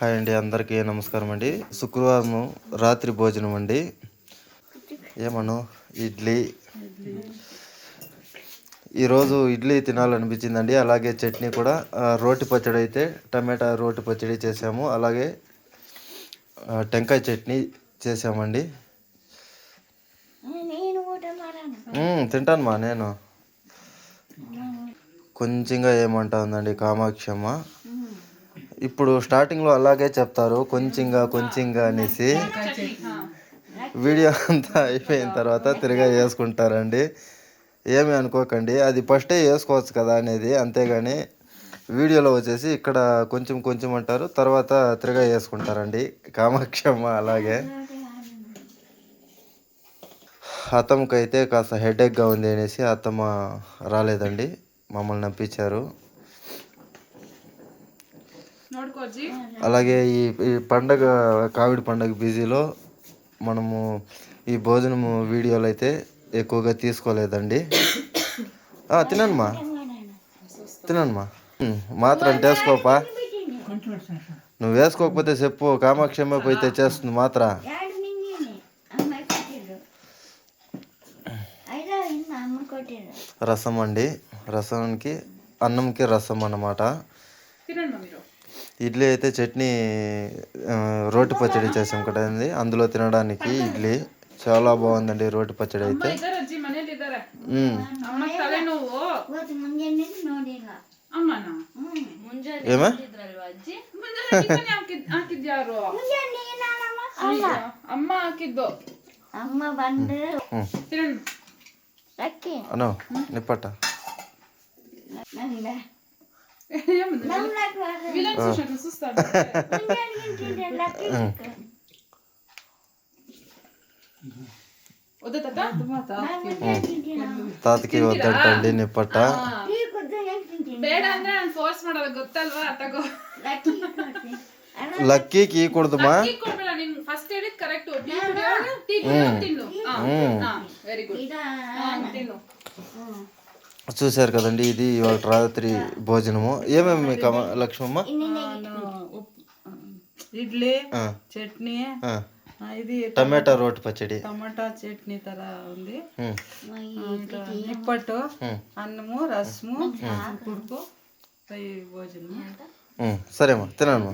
Hi అండి అందరికీ నమస్కారం అండి. శుక్రవారం రాత్రి భోజనం అండి. ఏమను ఇడ్లీ. ఈరోజు ఇడ్లీ తినాలనిపించిందండి అలాగే చట్నీ కూడా. రోటి పచ్చడి అయితే టమాటా రోటి పచ్చడి చేసాము అలాగే టెంకాయ చట్నీ చేసామండి నేను తింటాను మా నేను. కొంచెంగా ఏమంటా ఉందండి కామాక్షమ్మ. ఇప్పుడు స్టార్టింగ్లో అలాగే చెప్తారు కొంచెంగా కొంచెంగా అనేసి. వీడియో అంతా అయిపోయిన తర్వాత తిరిగా చేసుకుంటారండి. ఏమి అనుకోకండి అది ఫస్టే వేసుకోవచ్చు కదా అనేది అంతేగాని వీడియోలో వచ్చేసి ఇక్కడ కొంచెం కొంచెం అంటారు తర్వాత తిరగా వేసుకుంటారండి కామాక్షమ్మ అలాగే. అతమ్మకైతే కాస్త హెడేక్గా ఉంది అనేసి అత్తమ్మ రాలేదండి మమ్మల్ని నప్పించారు అలాగే ఈ ఈ పండగ కావిడి పండగ బిజీలో మనము ఈ భోజనము వీడియోలు అయితే ఎక్కువగా తీసుకోలేదండి. తినమ్మా తినమ్మా మాత్రం తెసుకోపా నువ్వు వేసుకోకపోతే చెప్పు కామాక్షమ్మ పోయి చేస్తుంది మాత్ర. రసం అండి రసానికి అన్నంకి రసం అన్నమాట. ఇడ్లీ అయితే చట్నీ రోటి పచ్చడి చేసాం కదా అందులో తినడానికి ఇడ్లీ. చాలా బాగుందండి రోటి పచ్చడి అయితే. ఏమా? నిప్పట్ట? ತಾತಕಿ ನಿಪ್ಪಟ್ಟ ಬೇಡ ಅಂದ್ರೆ ನಾನು ಫೋರ್ಸ್ ಮಾಡೋದು ಗೊತ್ತಲ್ವಾ ತಗೋ ಲಕ್ಕಿ ಕೀ ಕೊಡ್ದಮ್ಮ ಫಸ್ಟ್ ಹೇಳಿದ್ ಕರೆಕ್ಟ್ ತಿನ್ನು ವೆರಿ ಗುಡ್ ತಿನ್ನು చూశారు కదండి ఇది ఇవాళ రాత్రి భోజనము. ఏమేమి లక్ష్మమ్మ? ఇడ్లీ చట్నీ ఇది టమాటా రోటి పచ్చడి. టమాటా చట్నీ తర ఉంది. నిప్పట్టు అన్నము రసము పుడుపు భోజనం సరేమ్మా తినమ్మా.